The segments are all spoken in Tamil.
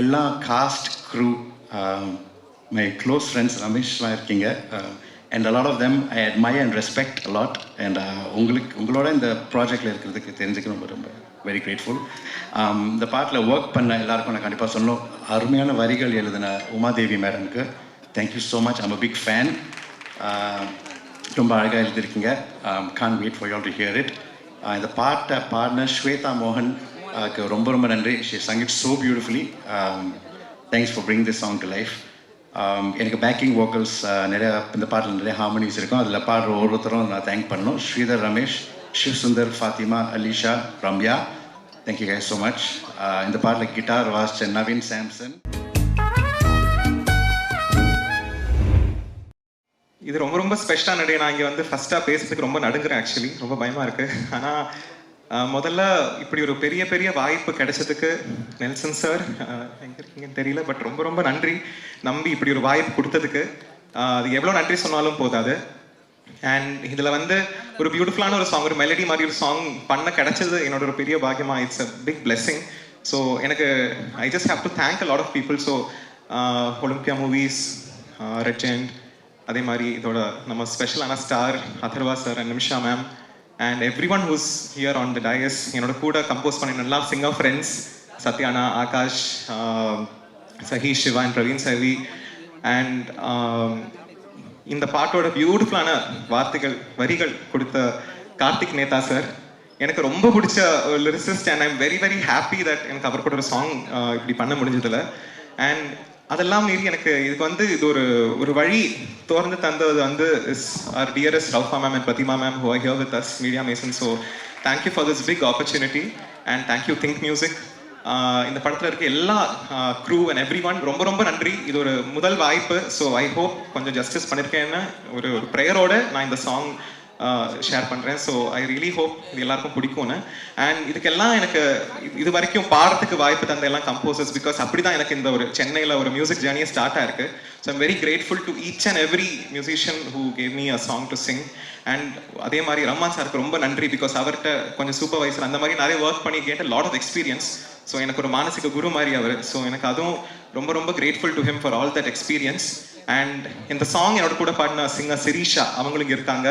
எல்லா cast crew my close friends ரமேஷ்லாம் இருக்கீங்க. And a lot of them I admire and respect a lot and உங்களுக்கு உங்களோட இந்த ப்ராஜெக்டில் இருக்கிறதுக்கு தெரிஞ்சுக்க ரொம்ப ரொம்ப வெரி கிரேட்ஃபுல் um, இந்த பாட்டில் ஒர்க் பண்ண எல்லாருக்கும் நான் கண்டிப்பாக சொல்லணும். அருமையான வரிகள் எழுதின உமாதேவி மேடம்க்கு thank you so much I'm a big fan ரொம்ப அழகாக எழுதியிருக்கீங்க. Can't wait for you to hear it இந்த பாட்டை பாடின ஸ்வேதா மோகன் ரொம்ப ரொம்ப நன்றி. She sung it so beautifully thanks for bring this song to life எனக்கு பேக்கிங் வோக்கல்ஸ் நிறைய இந்த பாட்டில் நிறைய ஹார்மனிஸ் இருக்கும். அதில் பாடுற ஒவ்வொருத்தரும் நான் தேங்க் பண்ணணும். Sridhar Ramesh Shiv Sundar Fathima Alisha Ramya. Thank you guys so much இந்த பாட்டில் கிட்டார் வாசிச்ச நவீன் சாம்சன் இது ரொம்ப ரொம்ப ஸ்பெஷலான டே நான் இங்கே வந்து ஃபஸ்ட்டாக பேசுறதுக்கு ரொம்ப நடுங்குறேன் ஆக்சுவலி ரொம்ப பயமாக இருக்குது ஆனால் முதல்ல இப்படி ஒரு பெரிய பெரிய வாய்ப்பு கிடைச்சதுக்கு நெல்சன் சார் எங்கே இருக்கீங்கன்னு தெரியல பட் ரொம்ப ரொம்ப நன்றி நம்பி இப்படி ஒரு வாய்ப்பு கொடுத்ததுக்கு. அது எவ்வளோ நன்றி சொன்னாலும் போதாது. அண்ட் இதில் வந்து ஒரு பியூட்டிஃபுல்லான ஒரு சாங் ஒரு மெலடி மாதிரி ஒரு சாங் பண்ண கிடைச்சது என்னோட ஒரு பெரிய பாக்கியமா. It's a big blessing. So எனக்கு I just have to thank a lot of people so Olympia movies ரெச்செண்ட் அதே மாதிரி இதோட நம்ம ஸ்பெஷலான star Atharva sir and Nimisha ma'am and everyone who's here on the dais என்னோட கூட கம்போஸ் பண்ண நல்லா singer friends Sathyana Akash Sahi Siva and Praveen Savi and இந்த பாட்டோட பியூட்டிஃபுல்லான வார்த்தைகள் வரிகள் கொடுத்த கார்த்திக் நேதா சார் எனக்கு ரொம்ப பிடிச்ச lyricist and I'm very very happy that எனக்கு அவர் கூட ஒரு சாங் uh, இப்படி பண்ண முடிஞ்சதுல. அண்ட் அதெல்லாம் மீறி எனக்கு இதுக்கு வந்து இது ஒரு ஒரு வழி திறந்து தந்தது வந்து is our dearest Raufa ma'am and Prathima ma'am who here with us media mason so thank you for this big opportunity and thank you think music இந்த படத்தில் இருக்க எல்லா க்ரூ அண்ட் எவ்ரி ஒன் ரொம்ப ரொம்ப நன்றி. இது ஒரு முதல் வாய்ப்பு. ஸோ ஐ ஹோப் கொஞ்சம் ஜஸ்டிஸ் பண்ணியிருக்கேன்னு ஒரு ஒரு ப்ரேயரோட நான் இந்த சாங் ஷேர் பண்ணுறேன் ஸோ ஐ ரியலி ஹோப் இது எல்லாருக்கும் பிடிக்கும்னு. அண்ட் இதுக்கெல்லாம் எனக்கு இது- இது வரைக்கும் பாடுறதுக்கு வாய்ப்பு தந்த எல்லாம் கம்போசர்ஸ் பிகாஸ் அப்படி தான் எனக்கு இந்த ஒரு சென்னையில் ஒரு மியூசிக் ஜேர்னியே ஸ்டார்ட் ஆயிருக்கு. So I'm very grateful to each and every musician who gave me a song to sing and அதே மாதிரி ரஹ்மான் சாருக்கு ரொம்ப நன்றி பிகாஸ் அவர்கிட்ட கொஞ்சம் சூப்பர்வைசர் அந்த மாதிரி நிறைய ஒர்க் பண்ணி கேட்ட லாட் ஆஃப் எக்ஸ்பீரியன்ஸ் ஸோ எனக்கு ஒரு மானசிக குரு மாதிரி அவர். ஸோ எனக்கு அதுவும் ரொம்ப ரொம்ப grateful to him for all that experience and இந்த சாங் என்னோட கூட பாடின சிங்கர் சிரீஷா அவங்களும் இருக்காங்க.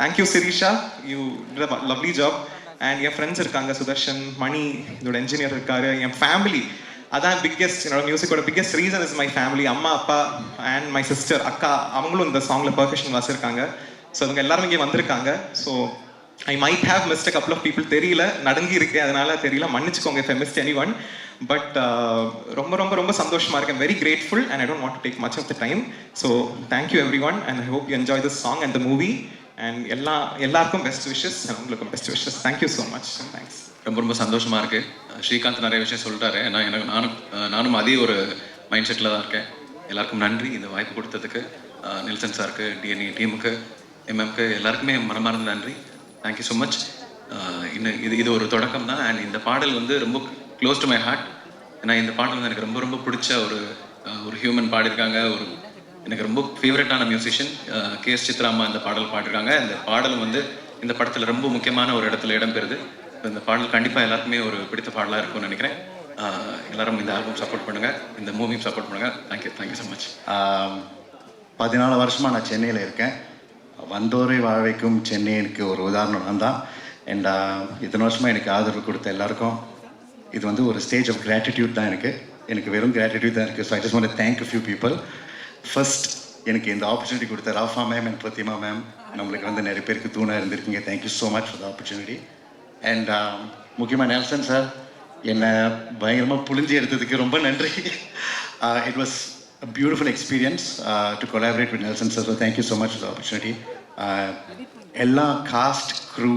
Thank you Sirisha you lovely job and N friends இருக்காங்க சுதர்ஷன் மணி இதோட என்ஜினியர் இருக்காரு என் ஃபேமிலி அதான் பிக்கெஸ்ட் என்னோட மியூசிக்கோட biggest reason is my family அம்மா அப்பா அண்ட் மை சிஸ்டர் அக்கா அவங்களும் இந்த சாங்ல பர்கஷன் வாசிருக்காங்க. ஸோ இவங்க எல்லாரும் இங்கே வந்திருக்காங்க. So I might have missed couple of people தெரியல நடுங்கி இருக்கேன். அதனால தெரியல. மன்னிச்சுக்கோங்க if I missed anyone but ரொம்ப ரொம்ப ரொம்ப சந்தோஷமா இருக்கேன். Very grateful and I don't want to take much of the time so thank you everyone and I hope you enjoy this song and the movie and எல்லா எல்லாருக்கும் பெஸ்ட் விஷஸ் உங்களுக்கும் best wishes thank you so much thanks ரொம்ப ரொம்ப சந்தோஷமா இருக்கு. ஸ்ரீகாந்த் நிறைய விஷயம் சொல்லிட்டாரு நான் எனக்கு நானும் நானும் அதே ஒரு மைண்ட் செட்டில் தான் இருக்கேன். எல்லாருக்கும் நன்றி இந்த வாய்ப்பு கொடுத்ததுக்கு. நெல்சன் சாருக்கு டிஎன்இ டீமுக்கு எம்எம்க்கு எல்லாருக்குமே மனமார்ந்த நன்றி. தேங்க்யூ ஸோ மச் இன்னும் இது இது ஒரு தொடக்கம் தான். அண்ட் இந்த பாடல் வந்து ரொம்ப க்ளோஸ் டு மை ஹார்ட் ஏன்னா இந்த பாடல் வந்து எனக்கு ரொம்ப ரொம்ப பிடிச்ச ஒரு ஒரு ஹியூமன் பாடியிருக்காங்க. ஒரு எனக்கு ரொம்ப ஃபேவரட்டான மியூசிஷியன் கே எஸ் சித்ராமா இந்த பாடல் பாடிருக்காங்க. இந்த பாடலும் வந்து இந்த படத்தில் ரொம்ப முக்கியமான ஒரு இடத்துல இடம்பெறுது இந்த பாடல் கண்டிப்பாக எல்லாருக்குமே ஒரு பிடித்த பாடலாக இருக்கும்னு நினைக்கிறேன். எல்லாரும் இந்த ஆல்பம் சப்போர்ட் பண்ணுங்கள் இந்த மூவியும் சப்போர்ட் பண்ணுங்க. Thank you thank you so much பதினாலு வருஷமாக நான் சென்னையில் இருக்கேன். வந்தோரை வாழ வைக்கும் சென்னை எனக்கு ஒரு உதாரணம் நான் தான். அண்ட் இத்தனை வருஷமாக எனக்கு ஆதரவு கொடுத்த எல்லாருக்கும் இது வந்து ஒரு ஸ்டேஜ் ஆஃப் கிராட்டிடியூட் தான் எனக்கு. எனக்கு வெறும் கிராட்டிடியூட் தான் இருக்குது so I just want thank few people first எனக்கு இந்த ஆப்பர்ச்சுனிட்டி கொடுத்த Rafa ma'am and Prathima ma'am நம்மளுக்கு வந்து நிறைய பேருக்கு தூணாக இருந்திருக்கீங்க. Thank you so much for the opportunity and முக்கியமாக நெல்சன் சார் என்னை பயங்கரமாக புழிஞ்சு எடுத்ததுக்கு ரொம்ப நன்றி. It was a beautiful experience to collaborate with Nelson sir so thank you so much for the opportunity எல்லா cast crew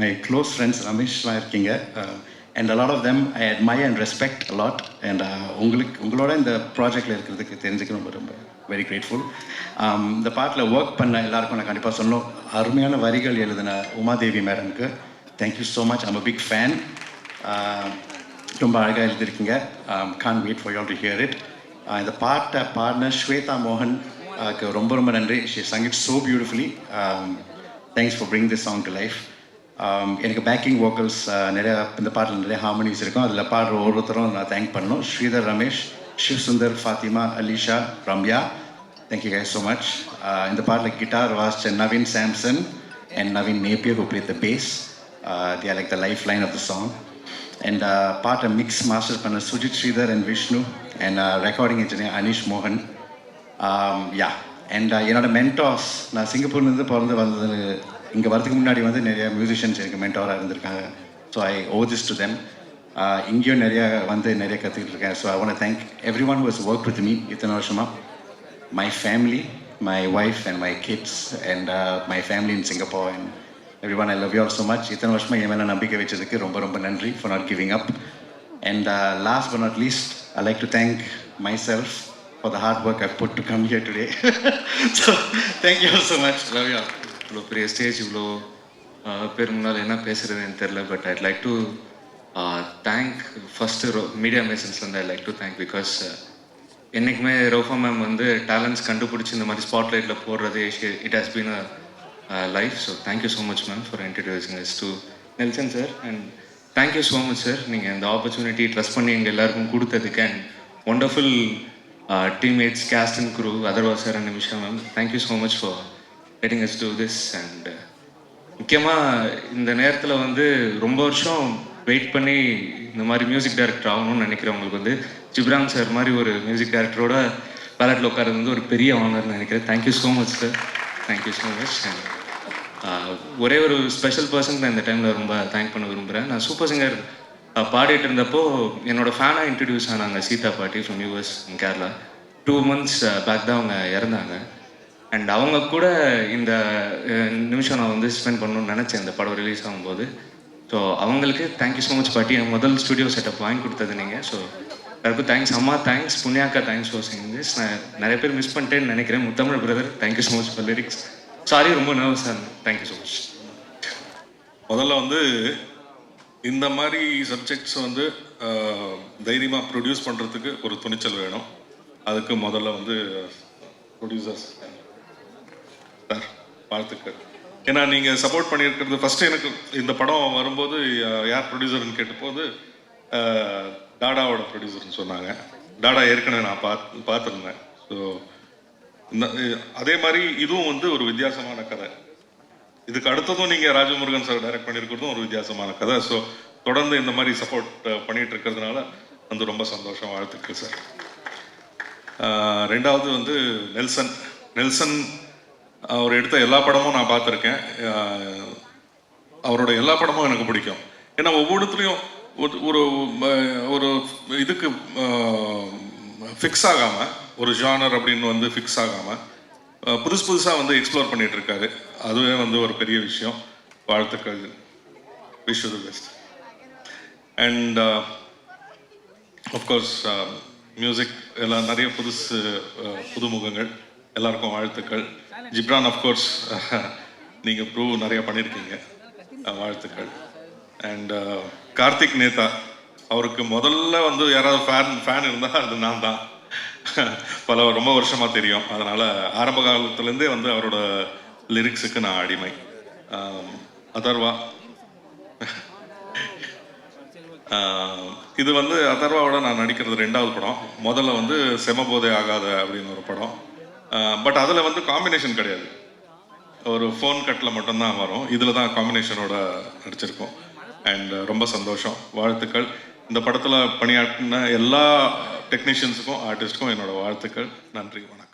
my close friends ரமேஷ்லாம் இருக்கீங்க. Uh, and a lot of them I admire and respect a lot and உங்களுக்கு உங்களோட இந்த ப்ராஜெக்டில் இருக்கிறதுக்கு தெரிஞ்சுக்க ரொம்ப ரொம்ப வெரி கிரேட்ஃபுல் um, இந்த பாட்டில் ஒர்க் பண்ண எல்லாருக்கும் நான் கண்டிப்பாக சொல்லணும். அருமையான வரிகள் எழுதின உமாதேவி மேடம்க்கு thank you so much I'm a big fan ரொம்ப அழகாக எழுதியிருக்கீங்க. Can't wait for y'all to hear it இந்த பாட்டை பாடின ஸ்வேதா மோகன் uh, ரொம்ப ரொம்ப நன்றி. She sung it so beautifully thanks for bring this song to life Um, எனக்கு பேக்கிங் வோக்கல்ஸ் நிறையா இந்த பாட்டில் நிறைய ஹார்மோனிஸ் இருக்கும். அதில் பாடுற ஒவ்வொருத்தரும் நான் தேங்க் பண்ணணும். Sridhar Ramesh Shiv Sundar Fathima Alisha Ramya. Thank you guys so much uh, இந்த பாட்டில் guitar was Naveen Samson and Naveen Napier who play the bass they are like the lifeline of the song and பாட்டை மிக்ஸ் மாஸ்டர் பண்ண Sujith Sridhar and Vishnu and recording engineer Anish மோகன் யா அண்ட் என்னோட மென்டாஸ் நான் சிங்கப்பூர்லேருந்து பிறந்து வந்தது இங்கே வரதுக்கு முன்னாடி வந்து நிறைய மியூசிஷியன்ஸ் எனக்கு மென்டாராக இருந்திருக்காங்க so I owes to them இங்கேயும் நிறையா வந்து நிறைய கற்றுக்கிட்டு இருக்கேன் so I want thank everyone was work with me இத்தனை வருஷமாக my family my wife and my kids and my family in Singapore and everyone I love you all so much இத்தனை வருஷமாக என் மேலே நம்பிக்கை வச்சதுக்கு ரொம்ப ரொம்ப நன்றி for not giving up and last but not least I like to thank myself for the hard work I put to come here today. so thank you all so much. Love you all. இவ்வளோ பெரிய ஸ்டேஜ் இவ்வளோ ஆஹ், பேர் முன்னால் என்ன பேசுகிறதுன்னு தெரில but I'd like to thank first media மேசன்ஸ்லேருந்து I like to thank because என்றைக்குமே ரோஃபா மேம் வந்து டேலண்ட்ஸ் கண்டுபிடிச்சி இந்த மாதிரி ஸ்பாட்லைட்டில் போடுறது it has been a life so thank you so much ma'am for introducing us to Nelson sir and thank you so much sir நீங்கள் இந்த ஆப்பர்ச்சுனிட்டி ட்ரஸ்ட் பண்ணி எங்கள் எல்லாருக்கும் கொடுத்ததுக்கு and wonderful teammates cast and crew Atharva's sir and Nimisha ma'am thank you so much for letting us do this and uh, முக்கியமாக இந்த நேரத்தில் வந்து ரொம்ப வருஷம் வெயிட் பண்ணி இந்த மாதிரி மியூசிக் டைரக்டர் ஆகணும்னு நினைக்கிறவங்களுக்கு வந்து ஜிப்ராம் சார் மாதிரி ஒரு மியூசிக் டைரக்டரோட பேலட்டில் உட்காரது வந்து ஒரு பெரிய ஆனர்னு நினைக்கிறேன். Thank you so much sir thank you so much and ஒரே ஒரு ஸ்பெஷல் பர்சன் நான் இந்த டைமில் ரொம்ப தேங்க் பண்ண விரும்புகிறேன் நான் சூப்பர் சிங்கர் பாடிட்டு இருந்தப்போ என்னோட ஃபேனாக இன்ட்ரடியூஸ் ஆனாங்க சீதா பாட்டி from US Kerala two months back தான் அவங்க இறந்தாங்க. அண்ட் அவங்க கூட இந்த நிமிஷம் நான் வந்து ஸ்பெண்ட் பண்ணணும்னு நினச்சேன். இந்த படம் ரிலீஸ் ஆகும்போது. ஸோ அவங்களுக்கு தேங்க்யூ ஸோ மச் பாட்டி. என் முதல் ஸ்டுடியோ செட்டப் வாங்கி கொடுத்தது நீங்கள் ஸோ எல்லாருக்கும் தேங்க்ஸ் அம்மா தேங்க்ஸ் புண்ணியாக்கா தேங்க்ஸ் ஃபார் சிங் திஸ் நான் நிறைய பேர் மிஸ் பண்ணிட்டேன்னு நினைக்கிறேன். Muthamizh brother thank you so much for lyrics sorry ரொம்ப நர்வஸாக இருந்தேன். தேங்க்யூ ஸோ மச் முதல்ல வந்து இந்த மாதிரி சப்ஜெக்ட்ஸ் வந்து தைரியமாக ப்ரொடியூஸ் பண்ணுறதுக்கு ஒரு துணிச்சல் வேணும். அதுக்கு முதல்ல வந்து ப்ரொடியூசர்ஸ் சார் வாழ்த்துக்கள். ஏன்னா நீங்கள் சப்போர்ட் பண்ணியிருக்கிறது ஃபஸ்ட்டு எனக்கு இந்த படம் வரும்போது யார் ப்ரொடியூசர்னு கேட்டபோது டாடாவோட ப்ரொடியூசர்னு சொன்னாங்க. டாடா ஏற்கனவே நான் பார்த்து பார்த்துருந்தேன். ஸோ அதே மாதிரி இதுவும் வந்து ஒரு வித்தியாசமான கதை. இதுக்கு அடுத்ததும் நீங்கள் ராஜமுருகன் சார் டைரக்ட் பண்ணியிருக்கிறதும் ஒரு வித்தியாசமான கதை. ஸோ தொடர்ந்து இந்த மாதிரி சப்போர்ட் பண்ணிட்டு இருக்கிறதுனால வந்து ரொம்ப சந்தோஷம் வாழ்த்துக்கள் சார் ரெண்டாவது வந்து நெல்சன். நெல்சன் அவர் எடுத்த எல்லா படமும் நான் பார்த்துருக்கேன். அவரோட எல்லா படமும் எனக்கு பிடிக்கும். ஏன்னா ஒவ்வொருத்துலேயும் ஒரு ஒரு ஒரு இதுக்கு ஃபிக்ஸ் ஆகாமல் ஒரு ஜானர் அப்படின்னு வந்து ஃபிக்ஸ் ஆகாமல் புதுசு புதுசாக வந்து எக்ஸ்ப்ளோர் பண்ணிட்டு இருக்காரு அதுவே வந்து ஒரு பெரிய விஷயம். வாழ்த்துக்கள் wish the best and of course music எல்லாம் நிறைய புதுசு புதுமுகங்கள். எல்லாருக்கும் வாழ்த்துக்கள். ஜிப்ரான் அஃப்கோர்ஸ் நீங்கள் ப்ரூவ் நிறைய பண்ணியிருக்கீங்க வாழ்த்துக்கள். அண்ட் uh, கார்த்திக் நேதா அவருக்கு முதல்ல வந்து யாராவது ஃபேன் ஃபேன் இருந்தால் அது நான் தான். பல ரொம்ப வருஷமாக தெரியும். அதனால் ஆரம்ப காலத்துலேருந்தே வந்து அவரோட லிரிக்ஸுக்கு நான் அடிமை. அதர்வா. இது வந்து அதர்வாவோட நான் நடிக்கிறது ரெண்டாவது படம். முதல்ல வந்து செமபோதை ஆகாத அப்படின்னு ஒரு படம். பட் அதில் வந்து காம்பினேஷன் கிடையாது. ஒரு ஃபோன் கட்டில் மட்டும்தான் வரும். இதில் தான் காம்பினேஷனோட நடிச்சிருக்கோம். அண்ட் ரொம்ப சந்தோஷம். வாழ்த்துக்கள். இந்த படத்தில் பணியாற்றின எல்லா டெக்னீஷியன்ஸுக்கும் ஆர்டிஸ்ட்டுக்கும் என்னோட வாழ்த்துக்கள். நன்றி வணக்கம்.